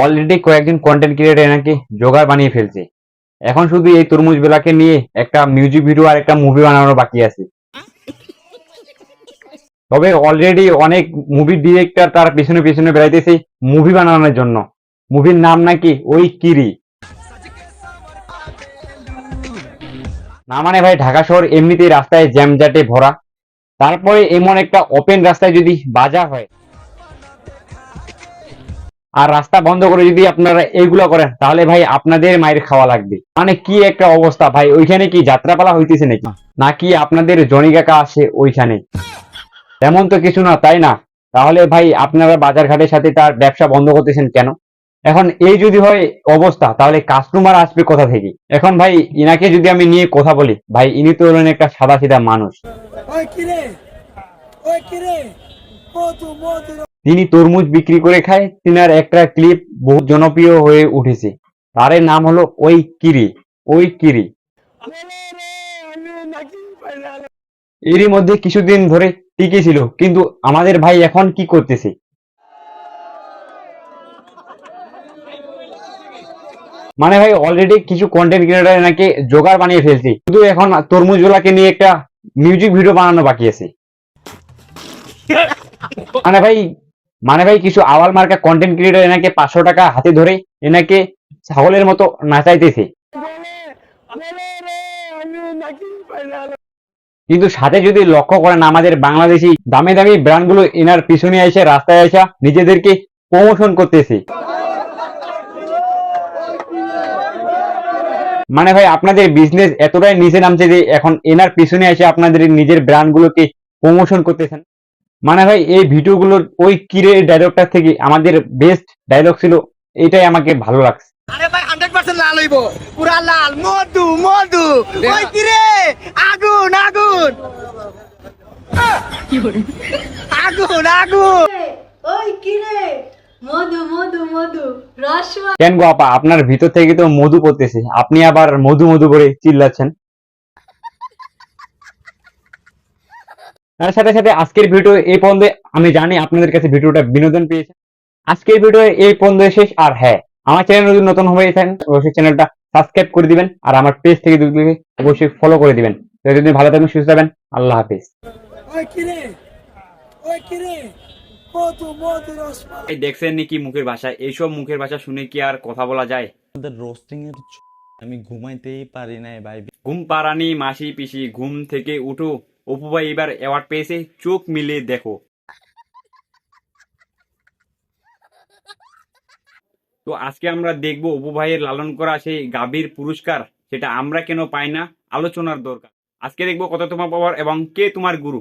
Already কয়েকজন content creator নাকি জোগাড় বানিয়ে ফেলছে। এখন শুধু এই তরমুজ বেলাকে নিয়ে একটা মিউজিক ভিডিও আর একটা মুভি বানানোর বাকি আছে। তবে অলরেডি অনেক মুভি ডিরেক্টর তার পিছনে পিছনে বেড়াইতেছে মুভি বানানোর জন্য। মুভির নাম নাকি ওই কিরি। না মানে ভাই, ঢাকা শহর এমনিতেই রাস্তায় জ্যামজাটে ভরা। তারপরে এমন একটা ওপেন রাস্তায় যদি বাজার হয়, আর রাস্তা বন্ধ করে যদি আপনারা এইগুলো করেন, তাহলে ভাই আপনাদের মায়ের খাওয়া লাগবে। মানে কি একটা অবস্থা ভাই, ওইখানে কি যাত্রাপালা হইতেছে নাকি? নাকি আপনাদের জনি কাকা আসে ওইখানে? তেমন তো কিছু না, তাই না? তাহলে ভাই আপনারা বাজার ঘাটের সাথে তার ব্যবসা বন্ধ করতেছেন কেন? এখন এই যদি হয় অবস্থা, তাহলে কাস্টমার আসবে কোথা থেকে? এখন ভাই ইনাকে যদি আমি নিয়ে কথা বলি, ভাই ইনি তো একটা সাদা সিধা মানুষ। ওই কিরে ওই কিরে মধু মধু তিনি তরমুজ বিক্রি করে খায়, তিনার একটা ক্লিপ বহু জনপ্রিয় হয়ে উঠেছে। তার নাম হলো ওই কিরি ওই কিরি। এরই মধ্যে কিছুদিন ধরে টিকে ছিল কিন্তু আমাদের ভাই এখন কি করতেছে? মানে ভাই অলরেডি কিছু কন্টেন্ট ক্রিয়েটার নাকি জোগাড় বানিয়ে ফেলছে। শুধু এখন তরমুজ গুলাকে নিয়ে একটা মিউজিক ভিডিও বানানো বাকি আছে। মানে ভাই মানে ভাই কিছু আওয়াল মার্কা কন্টেন্ট ক্রিয়েটার এনাকে পাঁচশো টাকা হাতে ধরে এনাকে ছাগলের মতো নাচাইতেছে। কিন্তু সাথে যদি লক্ষ্য করেন আমাদের বাংলাদেশি দামি দামি ব্র্যান্ডগুলো এনার পিছনে এসে রাস্তায় এসে নিজেদেরকে প্রমোশন করতেছে। মানে ভাই আপনাদের বিজনেস এতটাই নিচে নামছে যে এখন এনার পিছনে এসে আপনাদের নিজের ব্র্যান্ড গুলোকে প্রমোশন করতেছেন। মানে ভাই এই ভিডিওগুলোর ওই কিরে ডায়লগটা থেকে আমাদের বেস্ট ডায়লগ ছিল এটাই আমাকে ভালো লাগছে। আরে ভাই হান্ড্রেড পার্সেন্ট লাল হইব। পুরা লাল। মধু মধু। ওই কিরে? আগুন আগুন। মধু মধু মধু কেন গো আপা? আপনার ভিতর থেকে তো মধু পড়তেছে। আপনি আবার মধু মধু করে চিল্লাচ্ছেন। তার সাথে সাথে আজকের ভিডিও এই পর্যন্ত। আমি জানি আপনাদের কাছে ভিডিওটা বিনোদন পেয়েছে। আজকের ভিডিও এই পর্যন্ত শেষ। আর হ্যাঁ আমার চ্যানেল যদি নতুন হয়ে থাকেন অবশ্যই চ্যানেলটা সাবস্ক্রাইব করে দিবেন। আর আমার পেজ থেকে অবশ্যই ফলো করে দিবেন। তো যদি ভালো থাকবেন সুস্থ থাকবেন। আল্লাহ হাফিজ। ওই কিরে? ওই কিরে? দেখছেন নাকি মুখের ভাষা? এইসব মুখের ভাষা শুনে কি আর কথা বলা যায়? রোস্টিং এর আমি ঘুমাইতেই পারি নাই ভাই। ঘুম পাড়ানি মাসি পিসি ঘুম থেকে উঠো। অপু ভাই এবার অ্যাওয়ার্ড পেয়েছে চোখ মিলিয়ে দেখো। তো আজকে আমরা দেখব অপু ভাইয়ের লালন করা সেই গাভীর পুরস্কার সেটা আমরা কেন পাই না? আলোচনার দরকার। আজকে দেখব কত তোমার পাওয়ার এবং কে তোমার গুরু।